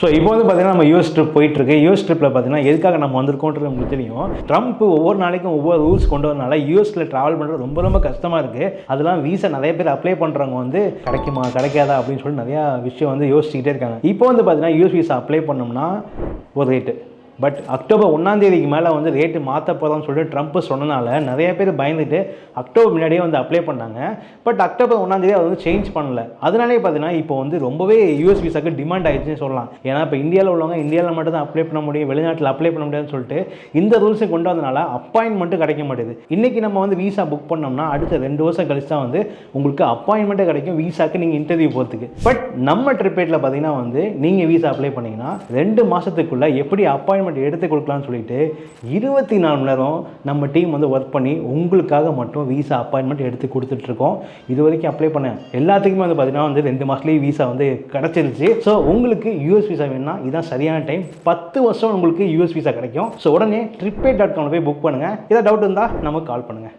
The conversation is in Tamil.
ஸோ இப்போ வந்து பார்த்தீங்கன்னா நம்ம யூஎஸ் ட்ரிப் போயிட்டுருக்கு. யூஎஸ் ட்ரிப்பில் பார்த்தீங்கன்னா எதுக்காக நம்ம வந்திருக்கோன்றது உங்களுக்கு தெரியும். ட்ரம்ப் ஒவ்வொரு நாளைக்கும் ஒவ்வொரு ரூல்ஸ் கொண்டு வரனால யூஎஸில் ட்ராவல் பண்ணுறது ரொம்ப ரொம்ப கஷ்டமாக இருக்குது அதெல்லாம் வீசா நிறைய பேர் அப்ளை பண்ணுறவங்க வந்து கிடைக்குமா கிடைக்காதா அப்படின்னு சொல்லி நிறையா விஷயம் வந்து யோசிச்சுக்கிட்டே இருக்காங்க. இப்போ வந்து பார்த்தீங்கன்னா யூஎஸ் வீசா அப்ளை பண்ணோம்னா ஒரு ரேட்டு பட் அக்டோபர் ஒன்றாந்தேதிக்கு மேலே வந்து ரேட்டு மாற்ற போகிறோம்னு சொல்லிட்டு ட்ரம்ப் சொன்னனால நிறைய பேர் பயந்துட்டு அக்டோபர் முன்னாடியே வந்து அப்ளை பண்ணாங்க. பட் அக்டோபர் ஒன்றாந்தேதி அதை வந்து சேஞ்ச் பண்ணல. அதனாலே பார்த்தீங்கன்னா இப்போ வந்து ரொம்பவே யூஎஸ் விசாக்கு டிமாண்ட் ஆயிடுச்சுன்னு சொல்லலாம். ஏன்னா இப்போ இந்தியாவில் உள்ளவங்க இந்தியாவில் மட்டும் தான் அப்ளை பண்ண முடியும் வெளிநாட்டில் அப்ளை பண்ண முடியாதுன்னு சொல்லிட்டு இந்த ரூல்ஸை கொண்டு வந்தனால அப்பாயின்மெண்ட்டு கிடைக்க மாட்டேது. இன்றைக்கி நம்ம வந்து வீசா புக் பண்ணோம்னா அடுத்த ரெண்டு வருஷம் கழிச்சு தான் வந்து உங்களுக்கு அப்பாயின்மெண்ட்டே கிடைக்கும் வீசாக்கு நீங்கள் இன்டர்வியூ போகிறதுக்கு பட் நம்ம ட்ரிப்பேட்டில் பார்த்தீங்கன்னா வந்து நீங்கள் வீசா அப்ளை பண்ணிங்கன்னா ரெண்டு மாதத்துக்குள்ளே எப்படி அப்பாயின்மெண்ட் எடுத்து கொடுக்கலாம்னு சொல்லிட்டு இருபத்தி நாலு மணி நேரம் நம்ம டீம் வந்து ஒர்க் பண்ணி உங்களுக்காக மட்டும் விசா அப்பாயின்மெண்ட் எடுத்து கொடுத்துட்ருக்கோம் இது வரைக்கும் அப்ளை பண்ணேன் எல்லாத்துக்குமே வந்து பார்த்தீங்கன்னா வந்து ரெண்டு மாதத்துலேயே விசா வந்து கிடச்சிருச்சு. ஸோ உங்களுக்கு யூஎஸ் விசா வேணும்னா இதுதான் சரியான டைம் பத்து வருஷம் உங்களுக்கு யூஎஸ் விசா கிடைக்கும். ஸோ உடனே ட்ரிப்பே டாட் காமில் போய் புக் பண்ணுங்கள் ஏதாவது டவுட் இருந்தால் நமக்கு கால் பண்ணுங்கள்